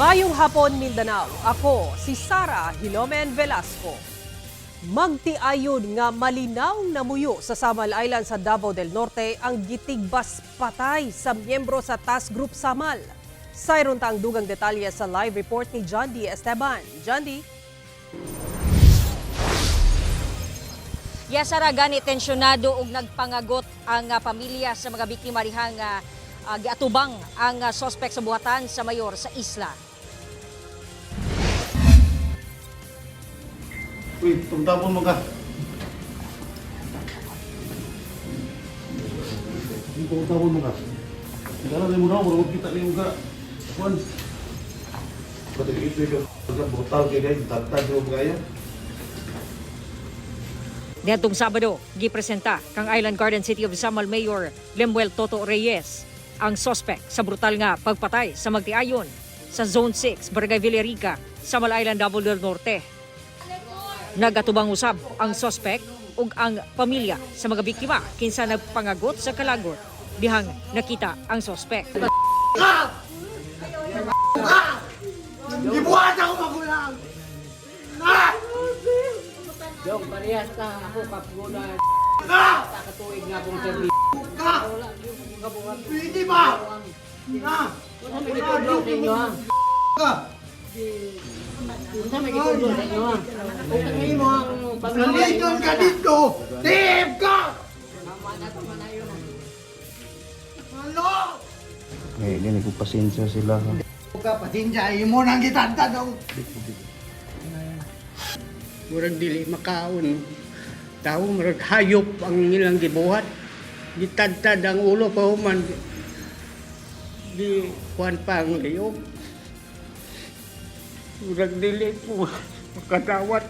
Mayong hapon, Mindanao. Ako, si Sara Hilomen Velasco. Magtiayon nga malinaw na muyo sa Samal Island sa Davao del Norte ang gitigbas patay sa miyembro sa Task Group Samal. Sayron tang dugang detalye sa live report ni John D. Esteban. John D. Yasara gani tensyonado ug nagpangagot ang ah, pamilya sa mga biktima dihang uh, giatubang ang ah, sospek sa buhatan sa mayor sa isla. Uy, tumtapon mo ka. Uy, tumtapon mo ka. Kaya na mo na, mo kita niyo ka. Kuan. Pati ito yung pagka butal kayo dahil tatag mo kaya. Niadtong Sabado, gipresenta kang Island Garden City of Samal Mayor Lemuel Toto Reyes ang sospek sa brutal nga pagpatay sa magtiayon sa Zone 6, Barangay Villarica, Samal Island, Davao del Norte. Nagatubang usab ang sospek ug ang pamilya sa mga biktima kinsa nagpangagot sa kalagot dihang nakita ang sospek. Gibuhat ako magulang! Na! Dong, parehas ka ako kapunan. Na! Sa katuig nga pong serbi. Ka! Pwede ba? Na! Wala may gitudlo sa inyo ha. Ka! Wala may gitudlo sa ha. Kung kanino mo ang. Naliton ka dito! Tihip ka! Ano? Eh, ganyan ko pasensya sila. Ka pasensya, imo nang gitanda daw. murag dili makaon tao murag hayop ang ilang gibuhat gitadtad ang ulo pa human di kuan pa ang liog murag dili po. Makadawat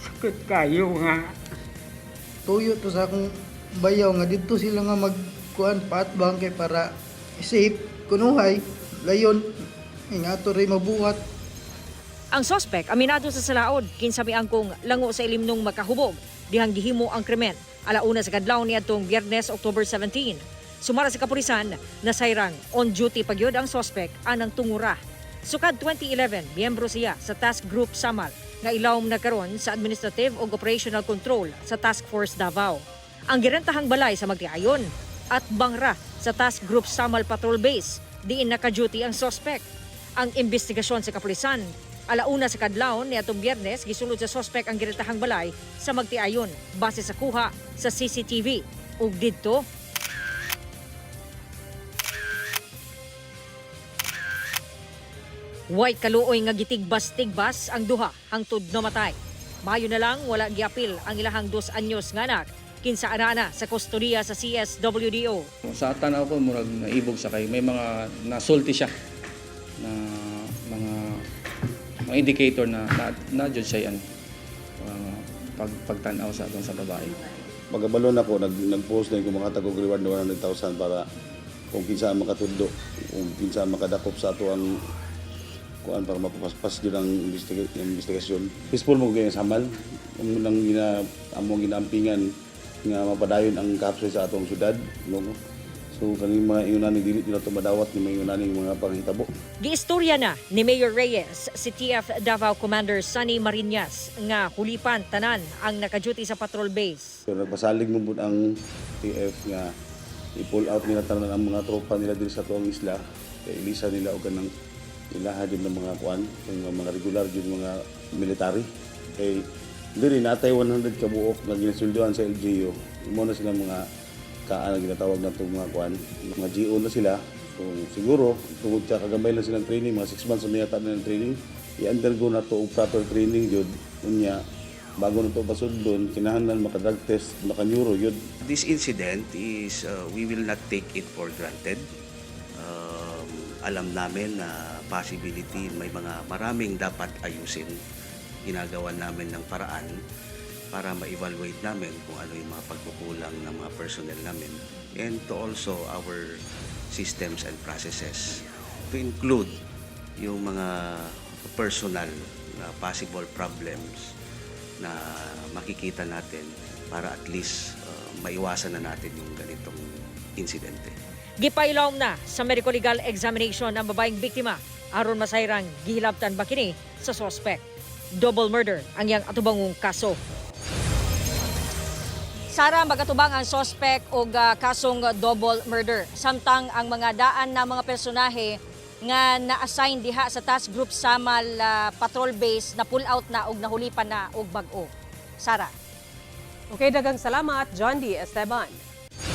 sakit kayo nga. Tuyo to sa akong bayaw nga dito sila nga magkuan paatbang kay para safe kunuhay layon. Ingato ray mabuhat. Ang sospek aminado sa salaod kinsabi angkong lango sa ilimnong makahubog. Dihang gihimo ang krimen. Alauna sa kadlaw niadtong Biyernes October 17. Sumara sa kapulisan na sayrang on duty pagyod ang sospek anang tungura. Sukad 2011, miyembro siya sa Task Group Samal nga ilawom na karon sa Administrative ug Operational Control sa Task Force Davao. Ang girentahang balay sa Magtiayon at bangra sa Task Group Samal Patrol Base diin naka-duty ang sospek ang investigasyon sa kapulisan. Alauna sa kadlawon ni atong Biyernes gisulod sa sospek ang giretahang balay sa magtiayon base sa kuha sa CCTV. Ug didto White kaluoy nga gitigbas-tigbas ang duha hangtod namatay. Mayo na lang wala giapil ang ilahang dos anyos nga anak kinsa anana sa kustodiya sa CSWDO. Sa tanaw ko, murag naibog sa kay. May mga nasulti siya na mga mga indicator na na, na jud siya ano, uh, pag pagtanaw sa atong sa babae. Magabalon ako, nag, nag-post na yung mga tagog reward na 100,000 para kung kinsa ang makatundo, kung kinsa ang makadakop sa ato ang kuan para mapapaspas yun ang investiga- investigasyon. Peaceful mo kaya samal. Ang nang gina, among ginaampingan nga mapadayon ang kapsay sa atong syudad. No? So kaning mga ingunan ni dili nila tumadawat ni mga ingunan mga panghitabo. Giistorya na ni Mayor Reyes si TF Davao Commander Sunny Marinas nga hulipan tanan ang nakaduty sa patrol base. So nagpasalig mo ang TF nga i-pull out nila tanan ang mga tropa nila diri sa tuwang isla. Kaya ilisa nila og kanang ilaha din ng mga kuan, yung mga regular din mga military. Kay diri natay 100 ka buok nga ginasulduhan sa LGU. Imo na sila mga kaan na ginatawag na itong mga kuan. Mga GO na sila. So siguro, tungod sa kagambay lang silang training, mga 6 months na yata na ng training, i-undergo na to proper training jud. Unya, bago na to pasudlon, kinahanglan maka-drug test, maka-neuro yun. This incident is uh, we will not take it for granted. Alam namin na possibility may mga maraming dapat ayusin. Ginagawa namin ng paraan para ma-evaluate namin kung ano yung mga pagkukulang ng mga personnel namin and to also our systems and processes to include yung mga personal na possible problems na makikita natin para at least uh, maiwasan na natin yung ganitong insidente. Gipailawom na sa medical legal examination ng babaeng biktima aron masayrang gihilabtan ba kini sa suspect. Double murder ang yang atubangong kaso. Sara magatubang ang suspect og ah, kasong double murder. Samtang ang mga daan na mga personahe nga na-assign diha sa task group Samal ah, patrol base na pull out na og nahulipan na og bag-o. Sara. Okay, dagang salamat, John D. Esteban.